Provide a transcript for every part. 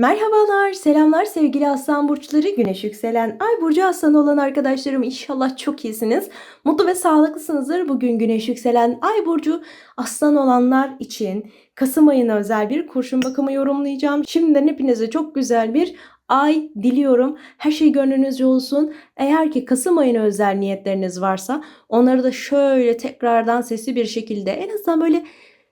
Merhabalar, selamlar sevgili aslan burçları, güneş yükselen ay burcu aslan olan arkadaşlarım inşallah çok iyisiniz. Mutlu ve sağlıklısınızdır. Bugün güneş yükselen ay burcu aslan olanlar için Kasım ayına özel bir kurşun bakımı yorumlayacağım. Şimdiden hepinize çok güzel bir ay diliyorum. Her şey gönlünüzce olsun. Eğer ki Kasım ayına özel niyetleriniz varsa onları da şöyle tekrardan sesli bir şekilde en azından böyle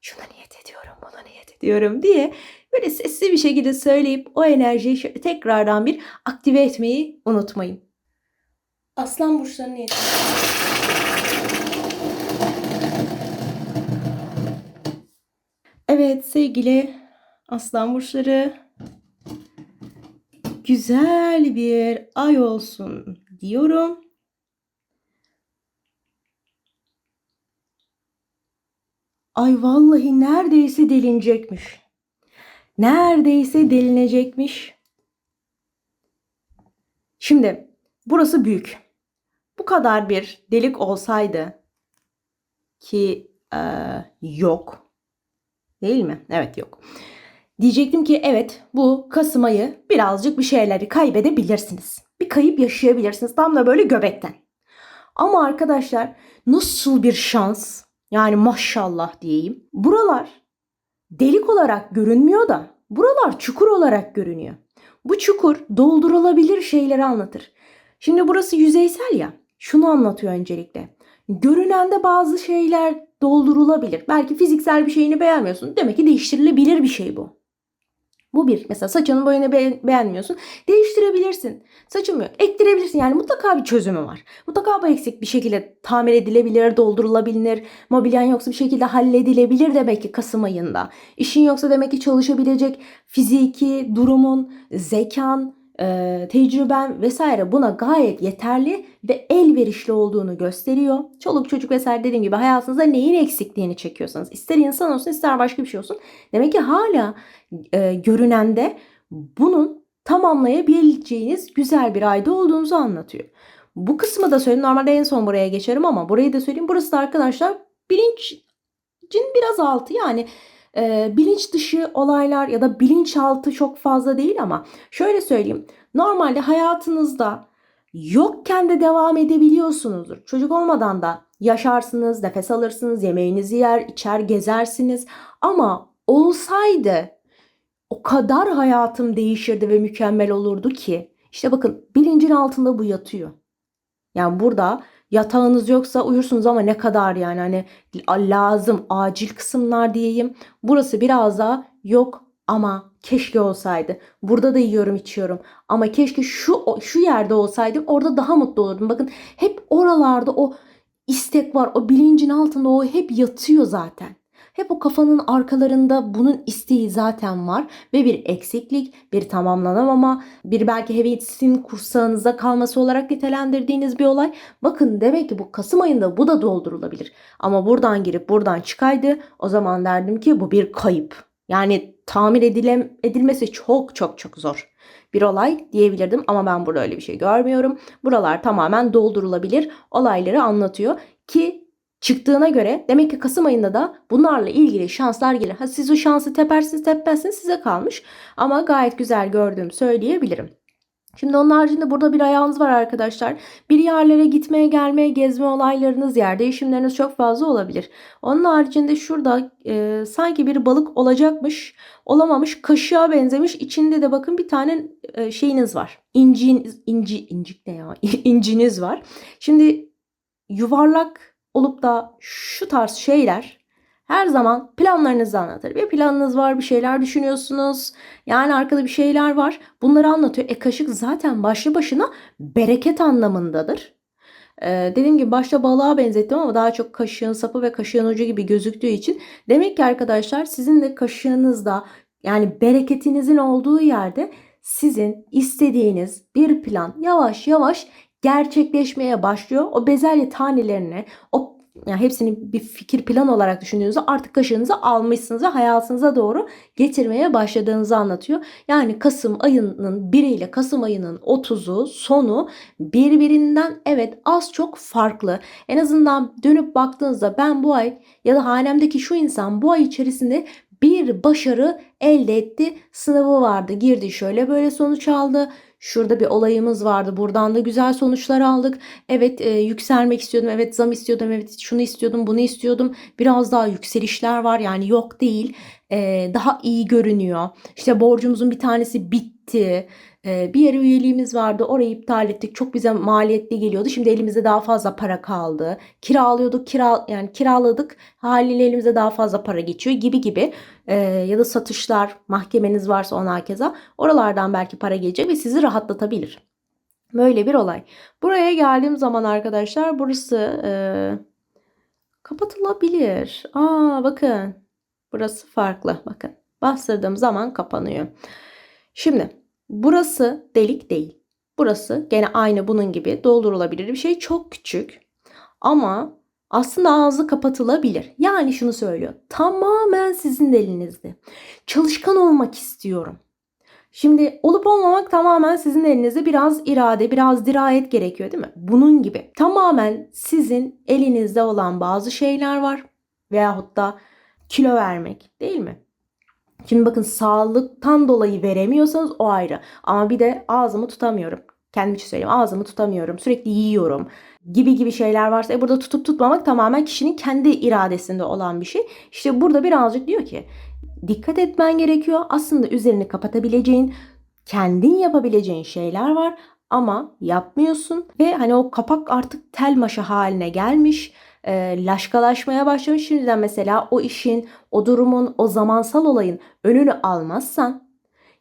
şuna niyet ediyorum diye Böyle sesli bir şekilde söyleyip o enerjiyi tekrardan bir aktive etmeyi unutmayın. Aslan burçlarının niyeti. Evet sevgili aslan burçları güzel bir ay olsun diyorum. Ay vallahi neredeyse delinecekmiş. Neredeyse delinecekmiş. Şimdi burası büyük. Bu kadar bir delik olsaydı ki e, yok. Değil mi? Evet yok. Diyecektim ki evet bu Kasım ayı birazcık bir şeyleri kaybedebilirsiniz. Bir kayıp yaşayabilirsiniz. Tam da böyle göbekten. Ama arkadaşlar nasıl bir şans yani maşallah diyeyim. Buralar delik olarak görünmüyor da buralar çukur olarak görünüyor. Bu çukur doldurulabilir şeyleri anlatır. Şimdi burası yüzeysel ya. Şunu anlatıyor öncelikle. Görünende bazı şeyler doldurulabilir. Belki fiziksel bir şeyini beğenmiyorsun. Demek ki değiştirilebilir bir şey bu. Bu bir. Mesela saçının boyunu be- beğenmiyorsun. Değiştirebilirsin. Saçın mı? Ektirebilirsin. Yani mutlaka bir çözümü var. Mutlaka bu eksik bir şekilde tamir edilebilir, doldurulabilir. Mobilyan yoksa bir şekilde halledilebilir demek ki Kasım ayında. İşin yoksa demek ki çalışabilecek fiziki durumun, zekan, e, tecrüben vesaire buna gayet yeterli ve elverişli olduğunu gösteriyor. Çoluk çocuk vesaire dediğim gibi hayatınızda neyin eksikliğini çekiyorsanız ister insan olsun ister başka bir şey olsun. Demek ki hala e, görünende bunun tamamlayabileceğiniz güzel bir ayda olduğunuzu anlatıyor. Bu kısmı da söyleyeyim. Normalde en son buraya geçerim ama burayı da söyleyeyim. Burası da arkadaşlar bilincin biraz altı. Yani e, bilinç dışı olaylar ya da bilinçaltı çok fazla değil ama şöyle söyleyeyim. Normalde hayatınızda yokken de devam edebiliyorsunuzdur. Çocuk olmadan da yaşarsınız, nefes alırsınız, yemeğinizi yer, içer, gezersiniz. Ama olsaydı o kadar hayatım değişirdi ve mükemmel olurdu ki. İşte bakın bilincin altında bu yatıyor. Yani burada yatağınız yoksa uyursunuz ama ne kadar yani hani lazım acil kısımlar diyeyim. Burası biraz daha yok ama keşke olsaydı. Burada da yiyorum içiyorum ama keşke şu şu yerde olsaydım orada daha mutlu olurdum. Bakın hep oralarda o istek var. O bilincin altında o hep yatıyor zaten. Hep o kafanın arkalarında bunun isteği zaten var ve bir eksiklik, bir tamamlanamama, bir belki hevesin kursağınızda kalması olarak nitelendirdiğiniz bir olay. Bakın demek ki bu Kasım ayında bu da doldurulabilir. Ama buradan girip buradan çıkaydı o zaman derdim ki bu bir kayıp. Yani tamir edilem edilmesi çok çok çok zor bir olay diyebilirdim ama ben burada öyle bir şey görmüyorum. Buralar tamamen doldurulabilir olayları anlatıyor ki çıktığına göre demek ki Kasım ayında da bunlarla ilgili şanslar gelir. Ha siz o şansı tepersiniz tepmezsiniz size kalmış ama gayet güzel gördüğüm söyleyebilirim. Şimdi onun haricinde burada bir ayağınız var arkadaşlar. Bir yerlere gitmeye, gelmeye, gezme olaylarınız, yer değişimleriniz çok fazla olabilir. Onun haricinde şurada e, sanki bir balık olacakmış, olamamış, kaşığa benzemiş. İçinde de bakın bir tane e, şeyiniz var. İncin, inci, incik ne ya? İnciniz var. Şimdi yuvarlak olup da şu tarz şeyler her zaman planlarınızı anlatır. Bir planınız var, bir şeyler düşünüyorsunuz. Yani arkada bir şeyler var. Bunları anlatıyor. E kaşık zaten başlı başına bereket anlamındadır. Ee, dediğim gibi başta balığa benzettim ama daha çok kaşığın sapı ve kaşığın ucu gibi gözüktüğü için demek ki arkadaşlar sizin de kaşığınızda yani bereketinizin olduğu yerde sizin istediğiniz bir plan yavaş yavaş gerçekleşmeye başlıyor. O bezelye tanelerini, o yani hepsini bir fikir plan olarak düşündüğünüzde artık kaşığınızı almışsınız ve hayatınıza doğru getirmeye başladığınızı anlatıyor. Yani Kasım ayının 1 ile Kasım ayının 30'u sonu birbirinden evet az çok farklı. En azından dönüp baktığınızda ben bu ay ya da hanemdeki şu insan bu ay içerisinde bir başarı elde etti. Sınavı vardı. Girdi şöyle böyle sonuç aldı. Şurada bir olayımız vardı. Buradan da güzel sonuçlar aldık. Evet e, yükselmek istiyordum. Evet zam istiyordum. Evet şunu istiyordum. Bunu istiyordum. Biraz daha yükselişler var. Yani yok değil. E, daha iyi görünüyor. İşte borcumuzun bir tanesi bitti. E, bir yere üyeliğimiz vardı. Orayı iptal ettik. Çok bize maliyetli geliyordu. Şimdi elimizde daha fazla para kaldı. Kiralıyorduk. Kira, yani kiraladık. Haliyle elimize daha fazla para geçiyor gibi gibi. E, ya da satışlar, mahkemeniz varsa ona keza. Oralardan belki para gelecek ve sizi rahatlatabilir. Böyle bir olay. Buraya geldiğim zaman arkadaşlar burası e, kapatılabilir. Aa bakın. Burası farklı. Bakın. Bastırdığım zaman kapanıyor. Şimdi burası delik değil. Burası gene aynı bunun gibi doldurulabilir bir şey. Çok küçük. Ama aslında ağzı kapatılabilir. Yani şunu söylüyor. Tamamen sizin elinizde. Çalışkan olmak istiyorum. Şimdi olup olmamak tamamen sizin elinizde biraz irade, biraz dirayet gerekiyor değil mi? Bunun gibi. Tamamen sizin elinizde olan bazı şeyler var. Veyahut da kilo vermek değil mi? Şimdi bakın sağlıktan dolayı veremiyorsanız o ayrı. Ama bir de ağzımı tutamıyorum. Kendim için söyleyeyim. Ağzımı tutamıyorum. Sürekli yiyorum gibi gibi şeyler varsa e burada tutup tutmamak tamamen kişinin kendi iradesinde olan bir şey. İşte burada birazcık diyor ki dikkat etmen gerekiyor. Aslında üzerini kapatabileceğin, kendin yapabileceğin şeyler var ama yapmıyorsun ve hani o kapak artık tel maşı haline gelmiş. E, laşkalaşmaya başlamış. Şimdiden mesela o işin, o durumun, o zamansal olayın önünü almazsan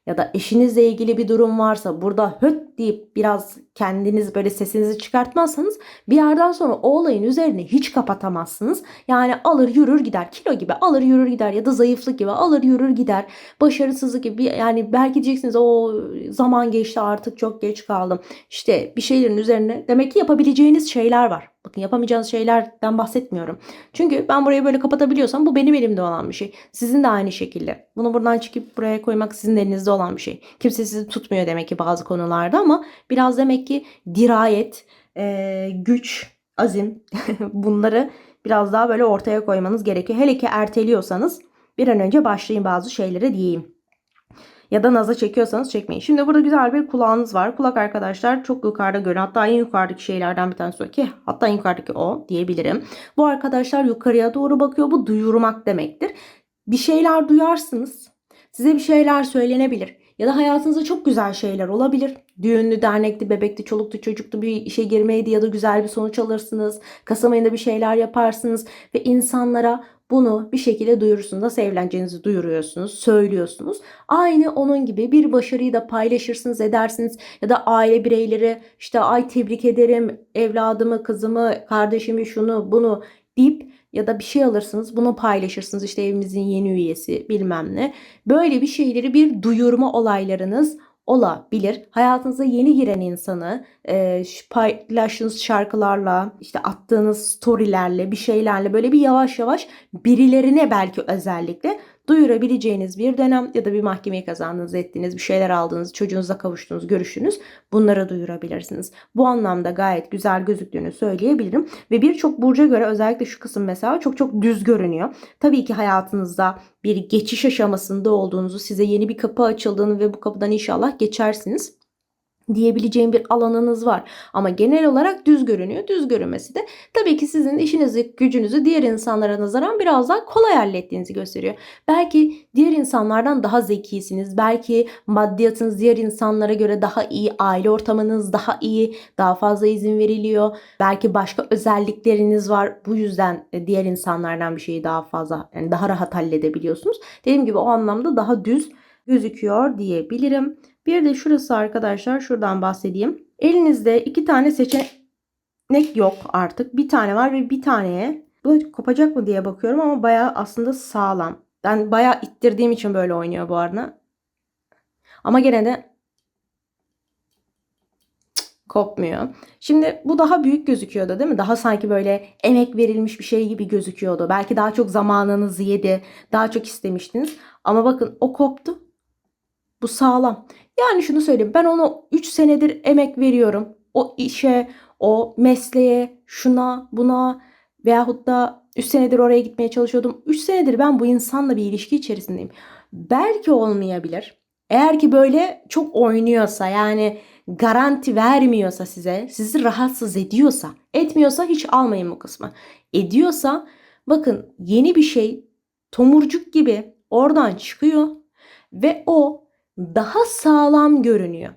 ya da eşinizle ilgili bir durum varsa burada höt deyip biraz kendiniz böyle sesinizi çıkartmazsanız bir yerden sonra o olayın üzerine hiç kapatamazsınız. Yani alır yürür gider kilo gibi alır yürür gider ya da zayıflık gibi alır yürür gider başarısızlık gibi yani belki diyeceksiniz o zaman geçti artık çok geç kaldım. İşte bir şeylerin üzerine demek ki yapabileceğiniz şeyler var. Bakın yapamayacağınız şeylerden bahsetmiyorum. Çünkü ben burayı böyle kapatabiliyorsam bu benim elimde olan bir şey. Sizin de aynı şekilde. Bunu buradan çıkıp buraya koymak sizin elinizde olan bir şey. Kimse sizi tutmuyor demek ki bazı konularda ama biraz demek ki dirayet, e, güç, azim bunları biraz daha böyle ortaya koymanız gerekiyor. Hele ki erteliyorsanız bir an önce başlayın bazı şeylere diyeyim. Ya da naza çekiyorsanız çekmeyin. Şimdi burada güzel bir kulağınız var. Kulak arkadaşlar çok yukarıda görün. Hatta en yukarıdaki şeylerden bir tanesi o ki. Hatta en yukarıdaki o diyebilirim. Bu arkadaşlar yukarıya doğru bakıyor. Bu duyurmak demektir. Bir şeyler duyarsınız. Size bir şeyler söylenebilir. Ya da hayatınızda çok güzel şeyler olabilir. Düğünlü, dernekli, bebekli, çoluklu, çocuklu bir işe girmeydi ya da güzel bir sonuç alırsınız. Kasım ayında bir şeyler yaparsınız ve insanlara bunu bir şekilde duyurursunuz. Evleneceğinizi duyuruyorsunuz, söylüyorsunuz. Aynı onun gibi bir başarıyı da paylaşırsınız, edersiniz. Ya da aile bireyleri işte ay tebrik ederim evladımı, kızımı, kardeşimi, şunu, bunu deyip ya da bir şey alırsınız bunu paylaşırsınız işte evimizin yeni üyesi bilmem ne. Böyle bir şeyleri bir duyurma olaylarınız olabilir. Hayatınıza yeni giren insanı e, paylaştığınız şarkılarla, işte attığınız storylerle, bir şeylerle böyle bir yavaş yavaş birilerine belki özellikle duyurabileceğiniz bir dönem ya da bir mahkemeyi kazandığınız, ettiğiniz, bir şeyler aldığınız, çocuğunuza kavuştuğunuz, görüştüğünüz bunları duyurabilirsiniz. Bu anlamda gayet güzel gözüktüğünü söyleyebilirim. Ve birçok burca göre özellikle şu kısım mesela çok çok düz görünüyor. Tabii ki hayatınızda bir geçiş aşamasında olduğunuzu, size yeni bir kapı açıldığını ve bu kapıdan inşallah geçersiniz diyebileceğim bir alanınız var. Ama genel olarak düz görünüyor. Düz görünmesi de tabii ki sizin işinizi, gücünüzü diğer insanlara nazaran biraz daha kolay hallettiğinizi gösteriyor. Belki diğer insanlardan daha zekisiniz. Belki maddiyatınız diğer insanlara göre daha iyi, aile ortamınız daha iyi, daha fazla izin veriliyor. Belki başka özellikleriniz var. Bu yüzden diğer insanlardan bir şeyi daha fazla, yani daha rahat halledebiliyorsunuz. Dediğim gibi o anlamda daha düz gözüküyor diyebilirim. Bir de şurası arkadaşlar şuradan bahsedeyim. Elinizde iki tane seçenek yok artık. Bir tane var ve bir taneye bu kopacak mı diye bakıyorum ama bayağı aslında sağlam. Ben bayağı ittirdiğim için böyle oynuyor bu arada. Ama gene de kopmuyor. Şimdi bu daha büyük gözüküyordu değil mi? Daha sanki böyle emek verilmiş bir şey gibi gözüküyordu. Belki daha çok zamanınızı yedi. Daha çok istemiştiniz. Ama bakın o koptu. Bu sağlam. Yani şunu söyleyeyim ben onu 3 senedir emek veriyorum. O işe, o mesleğe, şuna, buna Veyahut da 3 senedir oraya gitmeye çalışıyordum. 3 senedir ben bu insanla bir ilişki içerisindeyim. Belki olmayabilir. Eğer ki böyle çok oynuyorsa yani garanti vermiyorsa size, sizi rahatsız ediyorsa, etmiyorsa hiç almayın bu kısmı. Ediyorsa bakın yeni bir şey tomurcuk gibi oradan çıkıyor ve o daha sağlam görünüyor.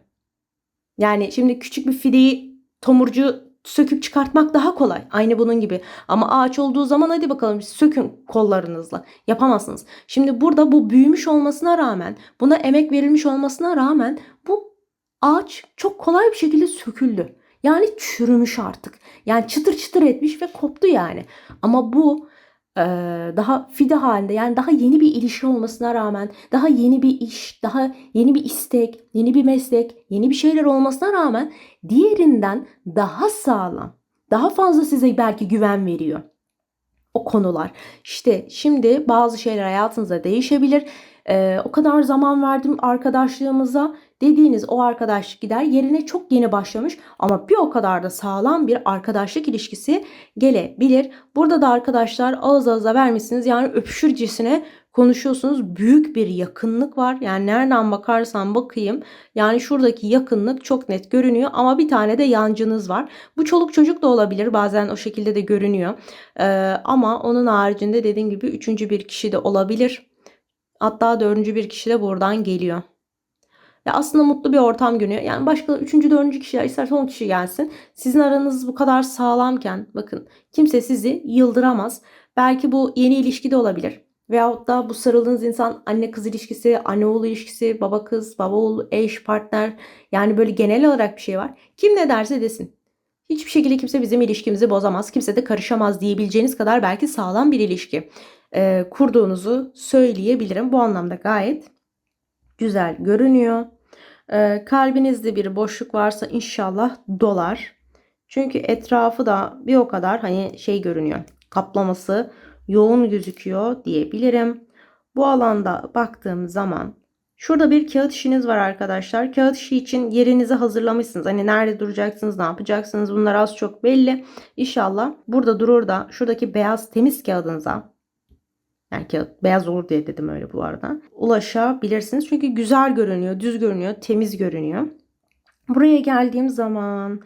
Yani şimdi küçük bir fideyi tomurcuğu söküp çıkartmak daha kolay. Aynı bunun gibi. Ama ağaç olduğu zaman hadi bakalım sökün kollarınızla. Yapamazsınız. Şimdi burada bu büyümüş olmasına rağmen, buna emek verilmiş olmasına rağmen bu ağaç çok kolay bir şekilde söküldü. Yani çürümüş artık. Yani çıtır çıtır etmiş ve koptu yani. Ama bu daha fide halinde yani daha yeni bir ilişki olmasına rağmen daha yeni bir iş, daha yeni bir istek, yeni bir meslek, yeni bir şeyler olmasına rağmen diğerinden daha sağlam, daha fazla size belki güven veriyor o konular. İşte şimdi bazı şeyler hayatınızda değişebilir. Ee, o kadar zaman verdim arkadaşlığımıza dediğiniz o arkadaşlık gider yerine çok yeni başlamış ama bir o kadar da sağlam bir arkadaşlık ilişkisi gelebilir. Burada da arkadaşlar ağız ağıza vermişsiniz yani öpüşürcesine konuşuyorsunuz. Büyük bir yakınlık var. Yani nereden bakarsan bakayım. Yani şuradaki yakınlık çok net görünüyor ama bir tane de yancınız var. Bu çoluk çocuk da olabilir. Bazen o şekilde de görünüyor. Ee, ama onun haricinde dediğim gibi üçüncü bir kişi de olabilir. Hatta dördüncü bir kişi de buradan geliyor. Ya aslında mutlu bir ortam günü. Yani başka üçüncü, dördüncü kişi isterse on kişi gelsin. Sizin aranız bu kadar sağlamken bakın kimse sizi yıldıramaz. Belki bu yeni ilişki de olabilir. Veyahut da bu sarıldığınız insan anne kız ilişkisi, anne oğul ilişkisi, baba kız, baba oğul, eş, partner. Yani böyle genel olarak bir şey var. Kim ne derse desin. Hiçbir şekilde kimse bizim ilişkimizi bozamaz. Kimse de karışamaz diyebileceğiniz kadar belki sağlam bir ilişki e, kurduğunuzu söyleyebilirim. Bu anlamda gayet güzel görünüyor. E, kalbinizde bir boşluk varsa inşallah dolar. Çünkü etrafı da bir o kadar hani şey görünüyor. Kaplaması yoğun gözüküyor diyebilirim. Bu alanda baktığım zaman şurada bir kağıt işiniz var arkadaşlar. Kağıt işi için yerinizi hazırlamışsınız. Hani nerede duracaksınız, ne yapacaksınız bunlar az çok belli. İnşallah burada durur da şuradaki beyaz temiz kağıdınıza yani kağıt beyaz olur diye dedim öyle bu arada. Ulaşabilirsiniz. Çünkü güzel görünüyor, düz görünüyor, temiz görünüyor. Buraya geldiğim zaman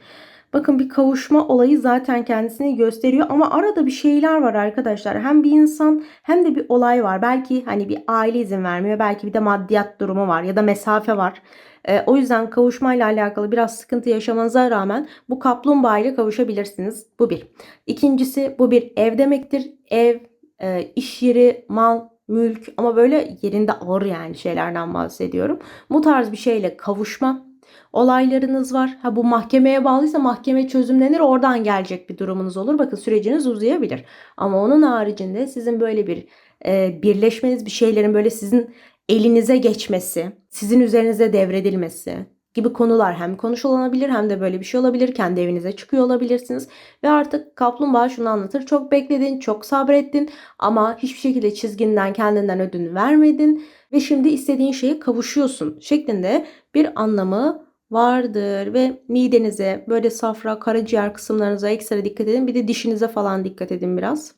bakın bir kavuşma olayı zaten kendisini gösteriyor ama arada bir şeyler var arkadaşlar. Hem bir insan hem de bir olay var. Belki hani bir aile izin vermiyor. Belki bir de maddiyat durumu var ya da mesafe var. E, o yüzden kavuşmayla alakalı biraz sıkıntı yaşamanıza rağmen bu kaplumbağa ile kavuşabilirsiniz. Bu bir. İkincisi bu bir ev demektir. Ev e, iş yeri, mal, mülk ama böyle yerinde ağır yani şeylerden bahsediyorum. Bu tarz bir şeyle kavuşma olaylarınız var. Ha bu mahkemeye bağlıysa mahkeme çözümlenir oradan gelecek bir durumunuz olur. Bakın süreciniz uzayabilir. Ama onun haricinde sizin böyle bir e, birleşmeniz bir şeylerin böyle sizin elinize geçmesi, sizin üzerinize devredilmesi, gibi konular hem konuşulabilir hem de böyle bir şey olabilir. Kendi evinize çıkıyor olabilirsiniz. Ve artık kaplumbağa şunu anlatır. Çok bekledin, çok sabrettin ama hiçbir şekilde çizginden kendinden ödün vermedin. Ve şimdi istediğin şeye kavuşuyorsun şeklinde bir anlamı vardır. Ve midenize böyle safra, karaciğer kısımlarınıza ekstra dikkat edin. Bir de dişinize falan dikkat edin biraz.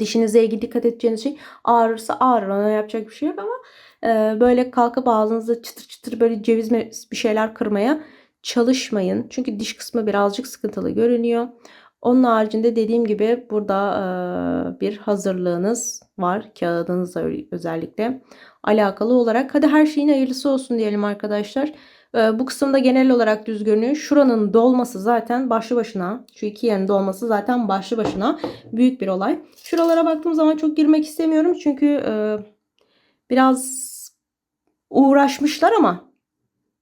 Dişinize ilgili dikkat edeceğiniz şey ağrırsa ağrır. Ona yapacak bir şey yok ama ee, böyle kalkıp ağzınızda çıtır çıtır böyle ceviz bir şeyler kırmaya çalışmayın. Çünkü diş kısmı birazcık sıkıntılı görünüyor. Onun haricinde dediğim gibi burada e, bir hazırlığınız var. Kağıdınızla özellikle alakalı olarak. Hadi her şeyin hayırlısı olsun diyelim arkadaşlar. E, bu kısımda genel olarak düz görünüyor. Şuranın dolması zaten başlı başına. Şu iki yerin dolması zaten başlı başına büyük bir olay. Şuralara baktığım zaman çok girmek istemiyorum. Çünkü e, biraz uğraşmışlar ama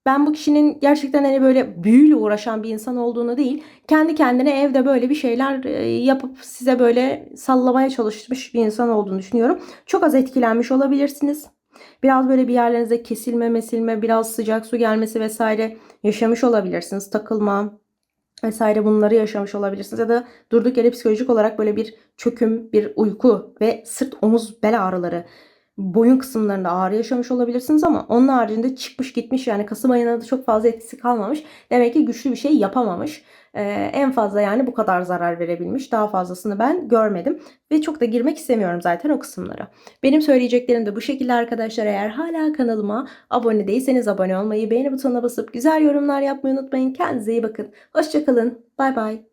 ben bu kişinin gerçekten hani böyle büyüyle uğraşan bir insan olduğunu değil, kendi kendine evde böyle bir şeyler e, yapıp size böyle sallamaya çalışmış bir insan olduğunu düşünüyorum. Çok az etkilenmiş olabilirsiniz. Biraz böyle bir yerlerinize kesilme, mesilme, biraz sıcak su gelmesi vesaire yaşamış olabilirsiniz. Takılma vesaire bunları yaşamış olabilirsiniz. Ya da durduk yere psikolojik olarak böyle bir çöküm, bir uyku ve sırt omuz bel ağrıları boyun kısımlarında ağrı yaşamış olabilirsiniz ama onun haricinde çıkmış gitmiş yani Kasım ayına da çok fazla etkisi kalmamış. Demek ki güçlü bir şey yapamamış. Ee, en fazla yani bu kadar zarar verebilmiş. Daha fazlasını ben görmedim ve çok da girmek istemiyorum zaten o kısımlara. Benim söyleyeceklerim de bu şekilde arkadaşlar. Eğer hala kanalıma abone değilseniz abone olmayı, beğeni butonuna basıp güzel yorumlar yapmayı unutmayın. Kendinize iyi bakın. Hoşçakalın. Bay bay.